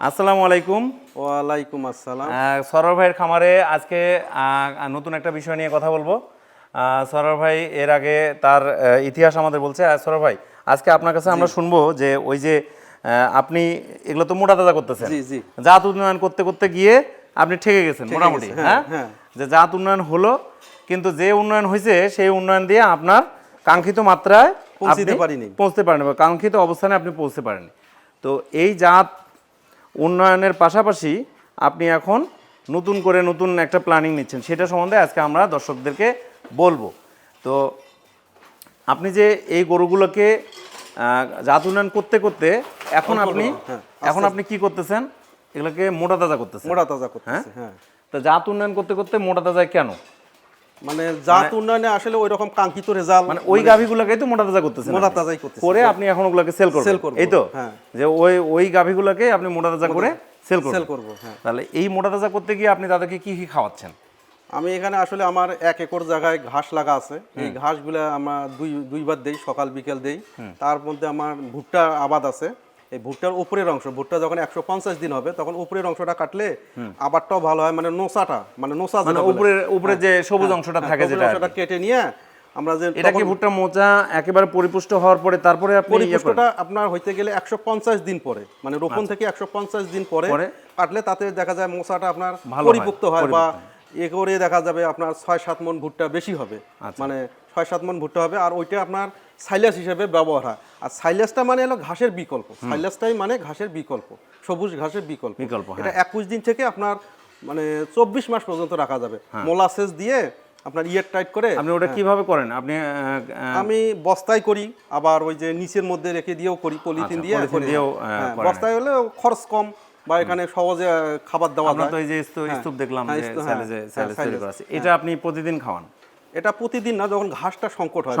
আসসালামু আলাইকুম। ওয়ালাইকুম আসসালাম। আহ, ভাইয়ের খামারে আজকে নতুন একটা বিষয় নিয়ে কথা বলব। সরোর ভাই এর আগে তার ইতিহাস আমাদের বলছে। সরোর ভাই আজকে আপনার কাছে আমরা শুনব যে ওই যে আপনি এগুলো তো মোটা তাজা করতেছেন। জাত উন্নয়ন করতে করতে গিয়ে আপনি ঠেকে গেছেন মোটামুটি হ্যাঁ হ্যাঁ, যে জাত উন্নয়ন হলো কিন্তু যে উন্নয়ন হয়েছে সেই উন্নয়ন দিয়ে আপনার কাঙ্ক্ষিত মাত্রায় পৌঁছিতে পারিনি। পৌঁছতে পারেন কাঙ্ক্ষিত অবস্থানে আপনি পৌঁছতে পারেননি। তো এই জাত উন্নয়নের পাশাপাশি আপনি এখন নতুন করে নতুন একটা প্ল্যানিং নিচ্ছেন। সেটা সম্বন্ধে আজকে আমরা দর্শকদেরকে বলব। তো আপনি যে এই গরুগুলোকে জাত উন্নয়ন করতে করতে এখন আপনি হ্যাঁ, এখন আপনি কি করতেছেন? এগুলোকে মোটা তাজা করতেছেন। মোটা তাজা করতেছে হ্যাঁ। তো জাত উন্নয়ন করতে করতে মোটা তাজায় কেন? মানে জাত উন্নয়নে আসলে ওই রকম কাঙ্ক্ষিত রেজাল্ট মানে ওই গাভীগুলোকেই তো মোটা তাজা করতেছেন মোটা তাজাই করতেছে করে আপনি এখন ওগুলোকে সেল করবেন। Sell করব, এই তো? হ্যাঁ। যে ওই ওই গাভীগুলোকে আপনি মোটা তাজা করে সেল করবেন। সেল করব হ্যাঁ। তাহলে এই মোটা তাজা করতে গিয়ে আপনি তাদেরকে কি কি খাওয়াচ্ছেন? আমি এখানে আসলে আমার এক একর জায়গায় ঘাস লাগা আছে। এই ঘাসগুলো আমরা দুই দুইবার দেই সকাল বিকেল দেই। তার মধ্যে আমার ভুট্টা আবাদ আছে। এই ভুট্টার উপরের অংশ ভুট্টা যখন একশো পঞ্চাশ দিন হবে তখন উপরের অংশটা কাটলে আবারটাও ভালো হয় মানে নোসাটা মানে নোসা মানে যেটা উপরে উপরে যে সবুজ অংশটা হ্যাঁ, থাকে যেটা অংশটা কেটে নিয়ে আমরা যে এটা কি ভুট্টা মোচা একেবারে পরিপুষ্ট হওয়ার পরে তারপরে ইয়ে? পরিপুষ্টটা আপনার হইতে গেলে একশো পঞ্চাশ দিন পরে মানে রোপণ থেকে একশো পঞ্চাশ দিন পরে আচ্ছা। কাটলে তাতে দেখা যায় মশাটা আপনার পরিপুক্ত হয় বা এ করে দেখা যাবে আপনার ছয় সাত মন ভুট্টা বেশি হবে। আচ্ছা। মানে ছয় সাত মন ভুট্টা হবে আর ওইটা আপনার সাইলাস হিসেবে ব্যবহার হয়। আর সাইলাসটা মানে হলো ঘাসের বিকল্প। সাইলাসটাই মানে ঘাসের বিকল্প সবুজ ঘাসের বিকল্প। বিকল্প, হ্যাঁ। এটা একুশ দিন থেকে আপনার মানে চব্বিশ মাস পর্যন্ত রাখা যাবে। হ্যাঁ। মোলাসেস দিয়ে আপনার ইয়ের টাইট করে আপনি ওটা কীভাবে করেন? আপনি আমি বস্তায় করি আবার ওই যে নিচের মধ্যে রেখে দিয়েও করি পলিথিন আচ্ছা, দিয়ে দিয়েও, হ্যাঁ। বস্তায় হলে খরচ কম বা এখানে সহজে খাবার যায়। তো এই যে স্তূপ- দেখলাম হ্যাঁ, হ্যাঁ, হ্যাঁ, এটা আপনি প্রতিদিন খাওয়ান? এটা প্রতিদিন না যখন ঘাসটা সংকট হয়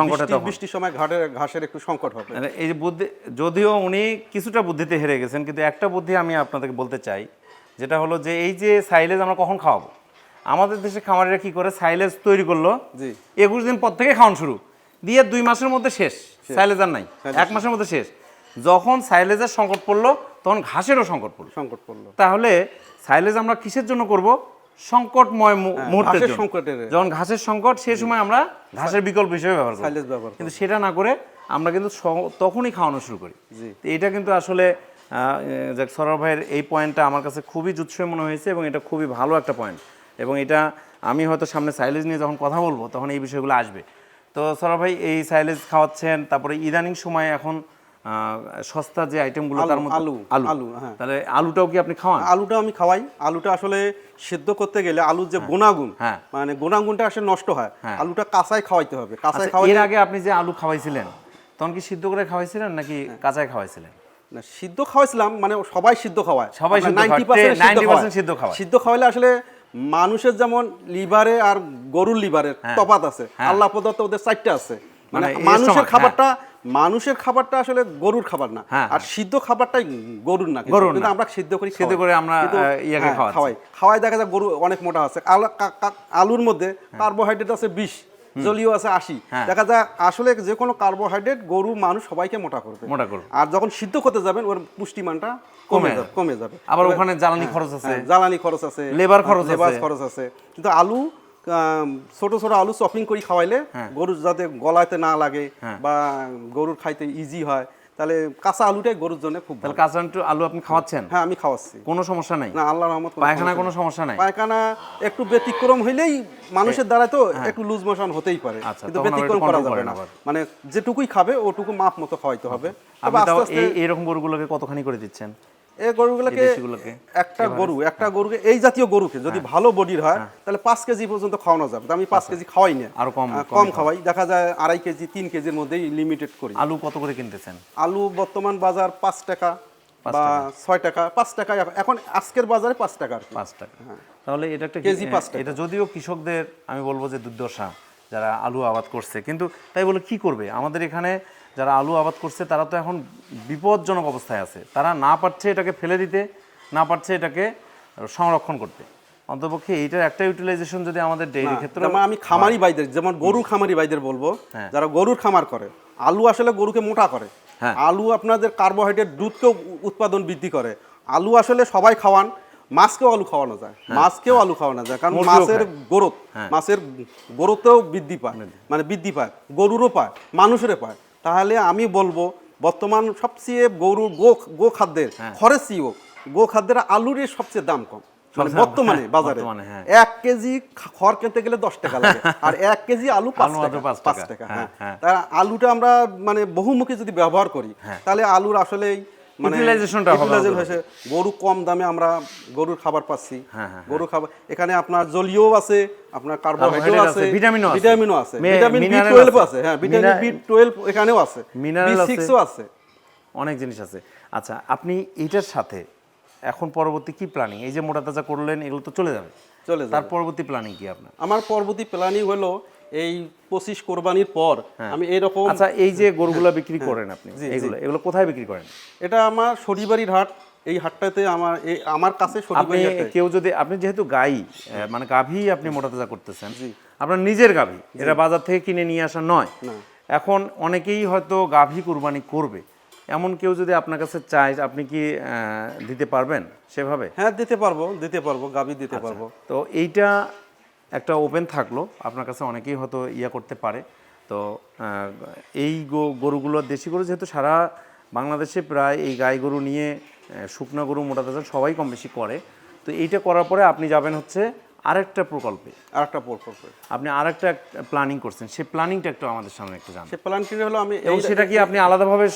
বৃষ্টির সময় ঘাটের ঘাসের একটু সংকট হবে। মানে এই যে বুদ্ধি যদিও উনি কিছুটা বুদ্ধিতে হেরে গেছেন কিন্তু একটা বুদ্ধি আমি আপনাদেরকে বলতে চাই যেটা হলো যে এই যে সাইলেজ আমরা কখন খাওয়াবো? আমাদের দেশে খামারিরা কি করে? সাইলেজ তৈরি করল জি। একুশ দিন পর থেকে খাওয়ান শুরু। দিয়ে দুই মাসের মধ্যে শেষ। সাইলেজ আর নাই। এক মাসের মধ্যে শেষ। যখন সাইলেজের সংকট পড়ল তখন ঘাসেরও সংকট পড়ল। সংকট পড়ল। তাহলে সাইলেজ আমরা কিসের জন্য করব? সংকটময় মু- মুহূর্তের জন্য। সংকটের। যখন ঘাসের সংকট সেই সময় আমরা ঘাসের বিকল্প হিসেবে ব্যবহার করি। ব্যবহার কিন্তু সেটা না করে আমরা কিন্তু তখনই খাওয়ানো শুরু করি। এটা কিন্তু আসলে সরব ভাইয়ের এই পয়েন্টটা আমার কাছে খুবই জুৎসই মনে হয়েছে এবং এটা খুবই ভালো একটা পয়েন্ট। এবং এটা আমি হয়তো সামনে সাইলেজ নিয়ে যখন কথা বলব তখন এই বিষয়গুলো আসবে। তো সরব ভাই এই সাইলেজ খাওয়াচ্ছেন তারপরে ইদানিং সময় এখন সস্তা যে আইটেমগুলো তার মধ্যে আলু, আলু। আলু, হ্যাঁ। তাহলে আলুটাও কি আপনি খাওয়ান? আলুটা আমি খাওয়াই। আলুটা আসলে সেদ্ধ করতে গেলে আলুর যে গুণাগুণ হ্যাঁ। মানে গুণাগুণটা আসলে নষ্ট হয়। হ্যাঁ। আলুটা কাঁচাই খাওয়াইতে হবে। কাঁচাই আচ্ছা, খাওয়াই এর আগে আপনি যে আলু খাওয়াইছিলেন তখন কি সিদ্ধ করে খাওয়াইছিলেন নাকি কাঁচায় খাওয়াইছিলেন? না সিদ্ধ খাওয়াইছিলাম মানে সবাই সিদ্ধ খাওয়ায়। সবাই সিদ্ধ খাওয়ায়, 90% 90% সিদ্ধ খাওয়ায়। সিদ্ধ খাওয়াইলে আসলে মানুষের যেমন লিভারে আর গরুর লিভারের তফাত আছে। আল্লাহ প্রদত্ত ওদের চারটা আছে। মানে মানে মানুষের খাবারটা মানুষের খাবারটা আসলে গরুর খাবার না। হ্যাঁ, আর সিদ্ধ খাবারটাই গরুর না। গরুর কিন্তু আমরা সিদ্ধ করি সিদ্ধ করে আমরা, ইয়াকে হ্যাঁ, খাওয়াই। খাওয়াই দেখা যায় গরু অনেক মোটা আছে। আলুর মধ্যে কার্বোহাইড্রেট আছে বিশ জলীয় আছে আশি। হ্যাঁ। দেখা যায় আসলে যে কোনো কার্বোহাইড্রেট গরু মানুষ সবাইকে মোটা করবে। মোটা করবে। আর যখন সিদ্ধ করতে যাবেন ওর পুষ্টিমানটা কমে কমে যাবে কমে যাবে। আবার ওখানে জ্বালানি খরচ আছে। হ্যাঁ, জ্বালানি খরচ আছে লেবার খরচ লেবার খরচ আছে। কিন্তু আলু ছোট ছোট আলু চপিং করে খাওয়াইলে হ্যাঁ। গরুর যাতে গলাতে না লাগে বা গরুর খাইতে ইজি হয় তাহলে কাঁচা আলুটাই গরুর জন্য খুব ভালো। তাহলে কাঁচা একটু আলু আপনি খাওয়াচ্ছেন? হ্যাঁ আমি খাওয়াচ্ছি। কোনো সমস্যা নাই? না আল্লাহ রহমত কোনো পায়খানা সমস্যা কোনো সমস্যা নাই? পায়খানা একটু ব্যতিক্রম হইলেই মানুষের দ্বারা তো একটু লুজ মোশন হতেই পারে। হ্যাঁ। আচ্ছা, কিন্তু ব্যতিক্রম করা যাবে না। মানে যেটুকুই খাবে ওটুকু মাপ মতো খাওয়াইতে হবে। আস্তে এই এইরকম গরুগুলোকে কতখানি করে দিচ্ছেন? এই গরুগুলোকে একটা গরু একটা গরুকে এই জাতীয় গরুকে যদি ভালো বডির হয় তাহলে পাঁচ কেজি পর্যন্ত খাওয়ানো যাবে। আমি পাঁচ কেজি খাওয়াই না। আরও কম- কম খাওয়াই। দেখা যায় আড়াই কেজি তিন কেজির মধ্যেই লিমিটেড করি। আলু কত করে কিনতেছেন? আলু বর্তমান বাজার পাঁচ টাকা বা ছয় টাকা পাঁচ টাকা। এখন- আজকের বাজারে পাঁচ টাকা আর পাঁচ টাকা। তাহলে এটা একটা কেজি পাঁচ টাকা। এটা যদিও কৃষকদের আমি বলব যে দুর্দশা যারা আলু আবাদ করছে। কিন্তু তাই বলে কি করবে? আমাদের এখানে যারা আলু আবাদ করছে তারা তো এখন বিপজ্জনক অবস্থায় আছে। তারা না পারছে এটাকে ফেলে দিতে না পারছে এটাকে সংরক্ষণ করতে। অন্তপক্ষে এইটার একটা ইউটিলাইজেশন যদি আমাদের ডেইরি ক্ষেত্রে আমি খামারি ভাইদের যেমন গরু খামারি ভাইদের বলব হ্যাঁ। যারা গরুর খামার করে আলু আসলে গরুকে মোটা করে। হ্যাঁ। আলু আপনাদের কার্বোহাইড্রেট দুধকেও উৎপাদন বৃদ্ধি করে। আলু আসলে সবাই খাওয়ান মাছকেও আলু খাওয়ানো যায়। মাছকেও আলু খাওয়ানো যায় কারণ মাছের হ্যাঁ। মাছের গ্রোথেও বৃদ্ধি পায় মানে বৃদ্ধি পায় গরুরও পায় মানুষেরও পায়। তাহলে আমি বলব বর্তমান সবচেয়ে গরু গো গো খাদ্যের খরচিও খরচীয় গো খাদ্যের আলুরই সবচেয়ে দাম কম। মানে বর্তমানে হ্যাঁ, বাজারে। হ্যাঁ। এক কেজি খড় কিনতে গেলে দশ টাকা লাগে। আর এক কেজি আলু পাঁচ টাকা। পাঁচ টাকা, হ্যাঁ, হ্যাঁ। হ্যাঁ। তা আলুটা আমরা মানে বহুমুখী যদি ব্যবহার করি হ্যাঁ। তাহলে আলুর আসলেই মানে হবে গরু কম দামে আমরা গরুর খাবার পাচ্ছি। হ্যাঁ, হ্যাঁ, গরু খাবার এখানে আপনার জলীয় আছে আপনার কার্বোহাইড্রেট আছে ভিটামিনও আছে। ভিটামিনও আছে। ভিটামিন বি mineral টুয়েলভ আছে। আছে হ্যাঁ ভিটামিন Mineral- বি টুয়েলভ এখানেও আছে Mineral আছে। আছে। অনেক জিনিস আছে। আচ্ছা আপনি এটার সাথে এখন পরবর্তী কি প্ল্যানিং এই যে মোটা তাজা করলেন এগুলো তো চলে যাবে। চলে যাবে। তার পরবর্তী প্ল্যানিং কি আপনার? আমার পরবর্তী প্ল্যানিং হলো এই পঁচিশ কোরবানির পর আমি এরকম আচ্ছা এই যে গরুগুলো বিক্রি করেন আপনি। এগুলো এগুলো কোথায় বিক্রি করেন? এটা আমার শনিবাড়ির হাট এই হাটটাতে আমার আমার কাছে আপনি কেউ যদি আপনি যেহেতু গাই মানে গাভী আপনি মোটা তাজা করতেছেন আপনার নিজের গাভী এটা বাজার থেকে কিনে নিয়ে আসা নয়। এখন অনেকেই হয়তো গাভী কুরবানি করবে। এমন কেউ যদি আপনার কাছে চায় আপনি কি দিতে পারবেন সেভাবে? হ্যাঁ দিতে পারব দিতে পারব গাভী দিতে পারব। তো এইটা একটা ওপেন থাকল। আপনার কাছে অনেকেই হয়তো ইয়া করতে পারে। তো এই গো- গরুগুলো দেশি গরু যেহেতু সারা বাংলাদেশে প্রায় এই গাই গরু নিয়ে শুকনো গরু মোটা তাজা সবাই কম বেশি করে। তো এইটা করার পরে আপনি যাবেন হচ্ছে আরেকটা প্রকল্পে। আর একটা পর পর পর। আপনি আরেকটা প্ল্যানিং করছেন। সেই প্ল্যানিংটা একটু আমাদের সামনে একটু জানান। সে প্ল্যান কি হলো আমি এবং সেটা কি আপনি আলাদাভাবে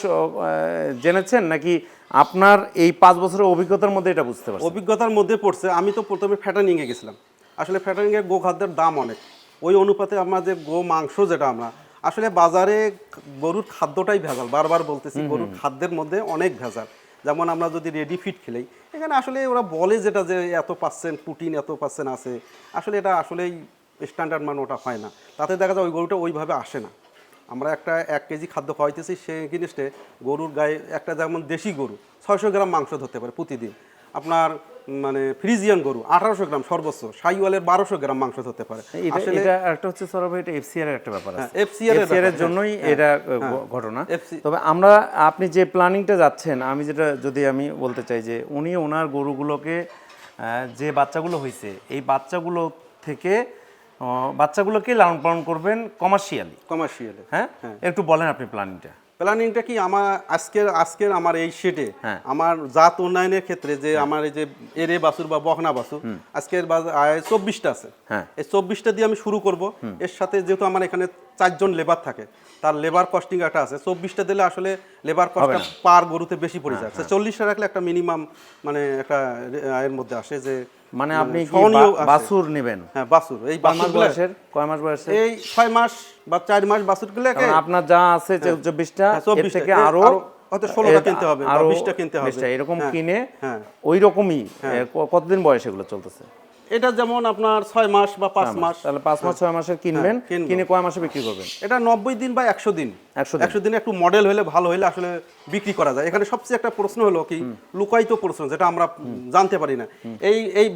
জেনেছেন? নাকি আপনার এই পাঁচ বছরের অভিজ্ঞতার মধ্যে এটা বুঝতে পারছেন? অভিজ্ঞতার মধ্যে পড়ছে। আমি তো প্রথমে ফ্যাটানিং এ গেছিলাম। আসলে ফ্যাটানিং এর গো খাদ্যের দাম অনেক। ওই অনুপাতে আমাদের গো মাংস যেটা আমরা আসলে বাজারে গরুর খাদ্যটাই ভেজাল। বারবার বলতেছি গরুর খাদ্যের মধ্যে অনেক ভেজাল। যেমন আমরা যদি রেডি ফিট খেলেই এখানে আসলে ওরা বলে যেটা যে এত পার্সেন্ট প্রোটিন এত পার্সেন্ট আছে। আসলে এটা আসলেই স্ট্যান্ডার্ড মান ওটা হয় না। তাতে দেখা যায় ওই গরুটা ওইভাবে আসে না। আমরা একটা এক কেজি খাদ্য খাওয়াইতেছি সেই জিনিসটা গরুর গায়ে একটা যেমন দেশি গরু ছয়শো গ্রাম মাংস ধরতে পারে প্রতিদিন। আপনার মানে ফ্রিজিয়ান গরু আঠারোশো গ্রাম সর্বোচ্চ সাইওয়ালের বারোশো গ্রাম মাংস ধরতে পারে। আসলে একটা হচ্ছে ভাই, এটা এফসিআর এর একটা ব্যাপার আছে। হ্যাঁ, FCR এর ব্যাপার, জন্যই এটা ঘটনা। তবে আমরা আপনি যে প্ল্যানিংটা যাচ্ছেন আমি যেটা যদি আমি বলতে চাই যে উনি ওনার গরুগুলোকে যে বাচ্চাগুলো হয়েছে এই বাচ্চাগুলো থেকে বাচ্চাগুলোকে লালন পালন করবেন কমার্শিয়ালি। কমার্শিয়ালে। হ্যাঁ? একটু বলেন আপনি প্লানিংটা প্ল্যানিংটা কি আমার আজকের আজকের আমার এই শেডে হ্যাঁ। আমার জাত উন্নয়নের ক্ষেত্রে যে আমার এই যে এরে বাছুর বা বকনা বাছুর আজকের চব্বিশটা আছে। হ্যাঁ। এই চব্বিশটা দিয়ে আমি শুরু করব। এর সাথে যেহেতু আমার এখানে চারজন লেবার থাকে তার লেবার কস্টিং একটা আছে। চব্বিশটা দিলে আসলে লেবার কস্টটা পার গরুতে বেশি পড়ে হ্যাঁ, যায়। চল্লিশটা রাখলে একটা মিনিমাম মানে একটা এর মধ্যে আসে যে মানে আপনি কি সহনীয় বা- আসে। বাছুর নেবেন? হ্যাঁ বাছুর। এই বয়সের? কয় মাস বয়সের? এই ছয় মাস বা চার মাস বাছুরগুলো আপনার যা আছে চব্বিশটা হ্যাঁ, এর 24 টা, থেকে আরও আরও হয়তো 16 কিনতে হবে বা আরও 20 কিনতে হবে। এরকম হ্যাঁ, কিনে হ্যাঁ। ওই রকমই কতদিন বয়স এগুলো চলতেছে? এটা যেমন আপনার ছয় মাস বা পাঁচ মাস। তাহলে পাঁচ মাস ছয় মাসের কিনবেন হ্যাঁ, কিনে কয় মাসে বিক্রি করবেন? এটা নব্বই দিন বা একশো দিন। 100 দিন। একশো দিনে একটু মডেল হলে ভালো হলে আসলে বিক্রি করা যায়। এখানে সবচেয়ে একটা প্রশ্ন হলো কি লুকায়িত প্রশ্ন যেটা আমরা জানতে পারি না। এই এই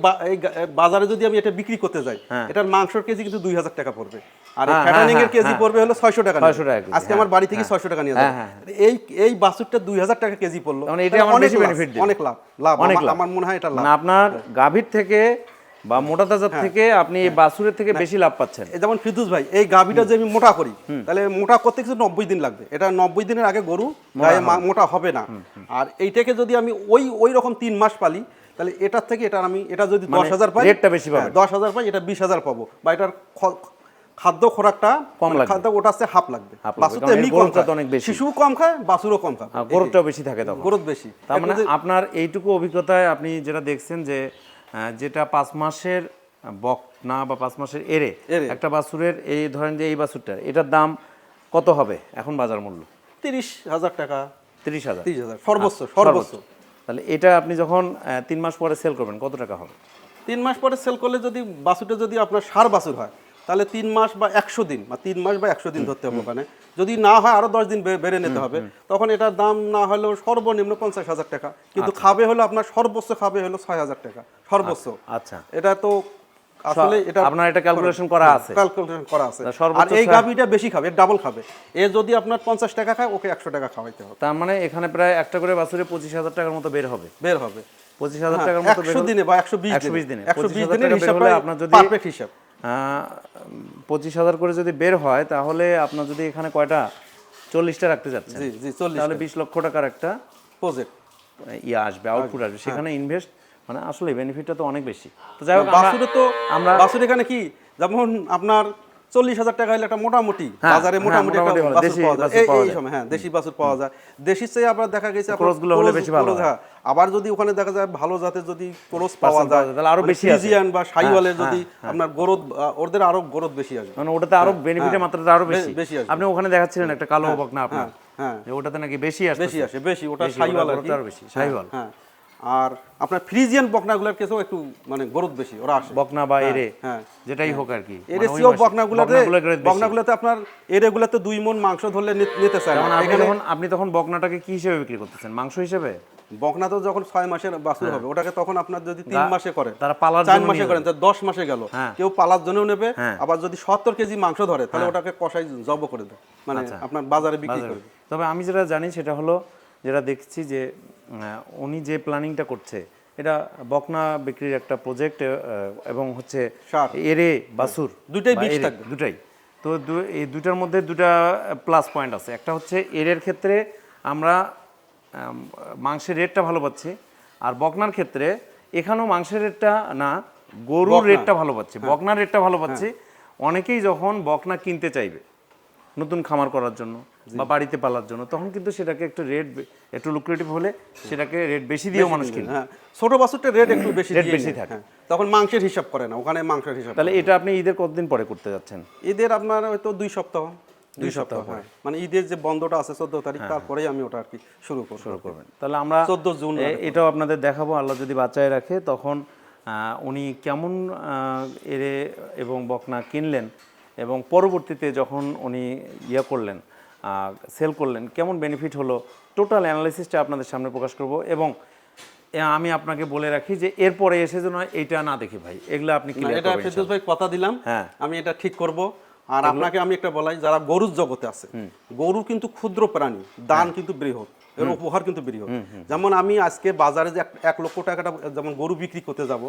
বাজারে যদি আমি এটা বিক্রি করতে যাই এটার মাংসের কেজি কিন্তু দুই হাজার টাকা পড়বে। আর হ্যাঁ, ফ্যাটানিং এর হ্যাঁ, কেজি হ্যাঁ। পড়বে হলো ছয়শো টাকা 600 নিয়ে। টাকা আজকে আমার বাড়ি থেকে ছয়শো টাকা নিয়ে হ্যাঁ, এই এই বাছুরটা দুই হাজার টাকা কেজি পড়ল। মানে এটা অনেক লাভ, লাভ লাভ। অনেক আমার- লাভ। আমার মনে হয় এটা লাভ। মানে আপনার গাভীর থেকে বা মোটা তাজার থেকে আপনি এই বাছুরের থেকে বেশি লাভ পাচ্ছেন। যেমন ফিরদুস ভাই এই গাভিটা যে আমি মোটা করি তাহলে মোটা করতে কিছু নব্বই দিন লাগবে। এটা নব্বই দিনের আগে গরু গায়ে মোটা হবে। না। আর এইটাকে যদি আমি ওই ওই রকম তিন মাস পালি তাহলে এটার থেকে এটা আমি এটা যদি দশ মানে হাজার পাই রেটটা বেশি পাবেন। দশ হাজার পাই এটা বিশ হাজার পাবো। বা এটার খাদ্য খোরাকটা কম মানে লাগবে। খাদ্য ওটা হচ্ছে হাফ লাগবে। হাফ লাগবে, বাছুর তো এমনি কম খায়। অনেক বেশি। শিশু কম খায় বাছুরও কম খায়। গরুটাও বেশি থাকে তখন। গরুত বেশি। তার মানে আপনার এইটুকু অভিজ্ঞতায় আপনি যেটা দেখছেন যে যেটা পাঁচ মাসের বক না বা পাঁচ মাসের এরে। একটা বাছুরের এই ধরেন যে এই বাছুরটা এটার দাম কত হবে এখন বাজার মূল্য? তিরিশ হাজার টাকা। তিরিশ হাজার। তিরিশ হাজার সর্বোচ্চ সর্বোচ্চ। তাহলে এটা আপনি যখন তিন মাস পরে সেল করবেন কত টাকা হবে? তিন মাস পরে সেল করলে যদি বাছুরটা যদি আপনার সার বাছুর হয় তাহলে তিন মাস বা একশো দিন বা তিন মাস বা একশো দিন ধরতে হবে ওখানে। যদি না হয় আরও দশ দিন বেড়ে নিতে হবে। তখন এটার দাম না হলেও সর্বনিম্ন পঞ্চাশ হাজার টাকা। কিন্তু খাবে হলো আপনার সর্বোচ্চ খাবে হলো ছয় হাজার টাকা সর্বোচ্চ। আচ্ছা এটা তো আসলে এটা আপনার এটা ক্যালকুলেশন করা আছে। ক্যালকুলেশন করা আছে। আর এই বেশি খাবে ডাবল খাবে। এ যদি আপনার পঞ্চাশ টাকা খায় ওকে একশো টাকা খাওয়াইতে হবে। তার মানে এখানে প্রায় একটা করে বাছুরে পঁচিশ হাজার টাকার মতো বের হবে। বের হবে। পঁচিশ হাজার টাকার মতো বের দিনে বা একশো বিশ 120 দিনে। দিনে। একশো বিশ টাকা দিনের বের হিসাব আপনার যদি- পারফেক্ট হিসাব। পঁচিশ হাজার করে যদি বের হয় তাহলে আপনার যদি এখানে কয়টা? চল্লিশটা রাখতে যাচ্ছেন। জি জি চল্লিশ তাহলে বিশ লক্ষ টাকার একটা প্রজেক্ট ইয়ে আসবে আউটপুট আসবে। হ্যাঁ। সেখানে ইনভেস্ট মানে আসলে বেনিফিটটা তো অনেক বেশি। তো যাই হোক আমরা- বাসুরে তো আমরা বাসুর এখানে কি? যেমন আপনার চল্লিশ হাজার টাকা হলে একটা মোটামুটি হ্যাঁ, বাজারে হ্যাঁ, মোটামুটি একটা বাছুর দেশি পাওয়া যায়। বাছুর এই- পাওয়া যায়। সময় হ্যাঁ দেশি বাছুর পাওয়া যায়। দেশির চেয়ে আবার দেখা গেছে ক্রসগুলো হলে বেশি ভালো হ্যাঁ। আবার যদি ওখানে দেখা যায় ভালো জাতের যদি ক্রস পাওয়া যায় তাহলে আরও মানে বেশি। ফ্রিজিয়ান বা সাইওয়ালের হ্যাঁ, যদি আপনার গরদ ওদের আরও গরদ বেশি আসবে। মানে ওটাতে আরও বেনিফিটের মাত্রাটা আরও বেশি। বেশি আসবে। আপনি ওখানে দেখাচ্ছিলেন একটা কালো বকনা আপনার? হ্যাঁ ওটাতে নাকি বেশি আসে বেশি আসে বেশি ওটা বেশি, সাইওয়াল আর বেশি, শাহিওয়াল। হ্যাঁ। আর আপনার ফ্রিজিয়ান বকনাগুলোর কেসেও একটু মানে গরদ বেশি ওরা আসে বকনা বা এরে হ্যাঁ। যেটাই হোক আর কি এরে মানে সিও বকনাগুলোতে। বকনাগুলোতে আপনার এরেগুলোতে দুই মন মাংস ধরলে নিতে চায় যেমন না আপনি তখন আপনি তখন বকনাটাকে কি হিসেবে বিক্রি করতেছেন মাংস হিসেবে বকনা তো যখন ছয় মাসের বাছুর হবে ওটাকে তখন আপনার যদি তিন হ্যাঁ। মাসে করে তারা পালার চার মাসে করেন তা দশ মাসে গেল হ্যাঁ। কেউ পালার জন্য নেবে হ্যাঁ। আবার যদি সত্তর কেজি মাংস ধরে তাহলে ওটাকে কষাই জব করে দেয় মানে আচ্ছা। আপনার বাজারে বিক্রি করে তবে আমি যেটা জানি সেটা হলো যেটা দেখছি যে উনি যে প্ল্যানিংটা করছে এটা বকনা বিক্রির একটা প্রজেক্ট এবং হচ্ছে। এরে বাসুর দুইটাই বা থাকবে। দুটাই তো দু- এই দুটার মধ্যে দুটা প্লাস পয়েন্ট আছে একটা হচ্ছে এরের ক্ষেত্রে আমরা মাংসের রেটটা ভালো পাচ্ছি আর বকনার ক্ষেত্রে এখানেও মাংসের রেটটা না গরুর হ্যাঁ। রেটটা ভালো পাচ্ছি বকনার রেটটা ভালো পাচ্ছি অনেকেই যখন বকনা কিনতে চাইবে নতুন খামার করার জন্য বা বাড়িতে পালার জন্য তখন কিন্তু সেটাকে একটু রেট একটু লুক্রেটিভ হলে সেটাকে রেট বেশি দিয়েও মানুষ কিনে। হ্যাঁ। ছোট বাছুরটা রেট একটু বেশি রেট বেশি থাকে। হ্যাঁ। তখন মাংসের হিসাব করে না ওখানে মাংসের হিসাব তাহলে এটা আপনি ঈদের কতদিন পরে করতে যাচ্ছেন? ঈদের আপনার হয়তো দুই সপ্তাহ। দুই সপ্তাহ সপ্তাহ হ্যাঁ। মানে ঈদের যে বন্ধটা আছে চোদ্দ তারিখ তারপরেই আমি ওটা আর কি শুরু করব। শুরু করবেন। তাহলে আমরা 14 জুন এটাও আপনাদের দেখাবো আল্লাহ যদি বাঁচায় রাখে তখন উনি কেমন এরে এবং বকনা কিনলেন এবং পরবর্তীতে যখন উনি ইয়ে করলেন সেল করলেন কেমন বেনিফিট হলো? টোটাল অ্যানালাইসিসটা আপনাদের সামনে প্রকাশ করব এবং আমি আপনাকে বলে রাখি যে এরপরে এসে যেন এইটা না দেখি ভাই এগুলো আপনি এটা ফেরদৌস ভাই কথা দিলাম হ্যাঁ। আমি এটা ঠিক করব। আর আপনাকে আমি একটা বলাই যারা গরুর জগতে আছে গরু কিন্তু ক্ষুদ্র প্রাণী দান কিন্তু বৃহৎ এর উপহার কিন্তু বৃহৎ। যেমন আমি আজকে বাজারে যে এক- লক্ষ টাকাটা যেমন গরু বিক্রি করতে যাব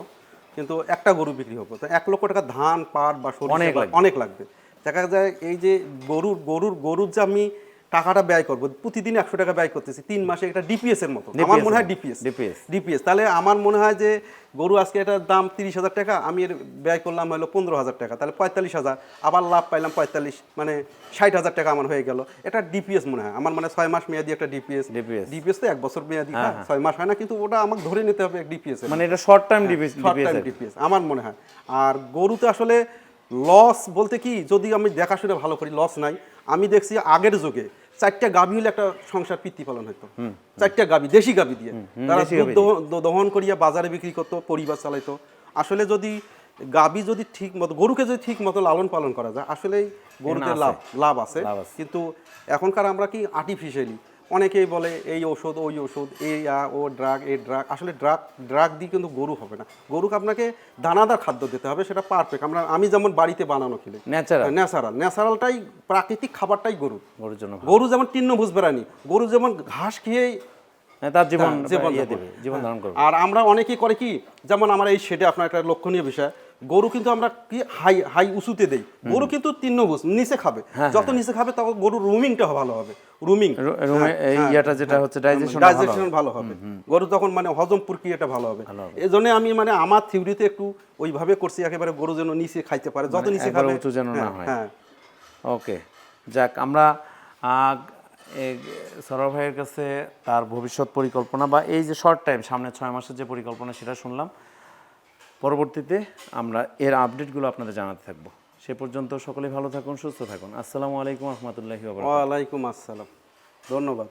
কিন্তু একটা গরু বিক্রি হবে তো এক লক্ষ টাকা ধান পাট বা সরিষা অনেক লাগবে। দেখা যায় এই যে গরুর গরুর গরুর যে আমি টাকাটা ব্যয় করব প্রতিদিন একশো টাকা ব্যয় করতেছি তিন মাসে এটা ডিপিএস এর মতো আমার মনে হয় মতো, ডিপিএস ডিপিএস তাহলে আমার মনে হয় যে গরু আজকে এটার দাম তিরিশ হাজার টাকা আমি এর ব্যয় করলাম হলো পনেরো হাজার টাকা তাহলে পঁয়তাল্লিশ হাজার আবার লাভ পাইলাম পঁয়তাল্লিশ মানে ষাট হাজার টাকা আমার হয়ে গেল এটা ডিপিএস মনে হয় আমার মানে ছয় মাস মেয়াদি একটা ডিপিএস ডিপিএস ডিপিএস তো এক বছর মেয়াদি ছয় মাস হয় না কিন্তু ওটা আমাকে ধরে নিতে হবে ডিপিএস মানে এটা short time short time DPS আমার মনে হয় আর গরুতে আসলে লস বলতে কি যদি আমি দেখাশোনা ভালো করি লস নাই আমি দেখছি আগের যুগে চারটা গাভী হলে একটা সংসার পিতৃ পালন হতো চারটা গাভী দেশি গাভী দিয়ে। তারা দহন করিয়া বাজারে বিক্রি করতো পরিবার চালাইতো। আসলে যদি গাভী যদি ঠিক মতো গরুকে যদি ঠিক মতো লালন পালন করা যায় আসলেই গরুতে লাভ লাভ আছে। কিন্তু এখনকার আমরা কি আর্টিফিশিয়ালি অনেকেই বলে এই ওষুধ ওই ওষুধ এই আ, ও ড্রাগ এই ড্রাগ। আসলে ড্রাগ ড্রাগ দিয়ে কিন্তু গরু হবে না। গরুকে আপনাকে দানাদার খাদ্য দিতে হবে সেটা পারফেক্ট আমরা আমি যেমন বাড়িতে বানানো খেলে ন্যাচারাল ন্যাচারাল ন্যাচারালটাই প্রাকৃতিক খাবারটাই গরু গরুর জন্য গরু যেমন তিন্ন বুঝ বেড়ানি গরু যেমন ঘাস খেয়েই হ্যাঁ, তার জীবন জীবন ইয়ে জীবন ধারণ করবে। আর আমরা অনেকেই করে কি যেমন আমার এই শেডে আপনার একটা লক্ষণীয় বিষয় গরু কিন্তু আমরা কি হাই হাই উঁচুতে দেই। গরু কিন্তু বুঝ নিচে খাবে। হ্যাঁ, যত নিচে খাবে তত গরুর রুমিংটা ভালো হবে। রুমিং। ইয়াটা যেটা হচ্ছে ডাইজেশন ডাইজেশন ভালো হবে। গরু তখন মানে হজম প্রক্রিয়াটা ভালো হবে। এই জন্য আমি মানে আমার থিওরিতে একটু ওইভাবে করছি একেবারে গরু যেন নিচে খাইতে পারে যত নিচে একবারে খাবে। উঁচু যেন না হ্যাঁ, হয়। হ্যাঁ। ওকে যাক আমরা সরব ভাইয়ের কাছে তার ভবিষ্যৎ পরিকল্পনা বা এই যে শর্ট টাইম সামনে ছয় মাসের যে পরিকল্পনা সেটা শুনলাম। পরবর্তীতে আমরা এর আপডেটগুলো আপনাদের জানাতে থাকব। সে পর্যন্ত সকলে ভালো থাকুন, সুস্থ থাকুন। আসসালামু আলাইকুম রহমতুল্লাহি ওয়ালাইকুম আসসালাম। ধন্যবাদ।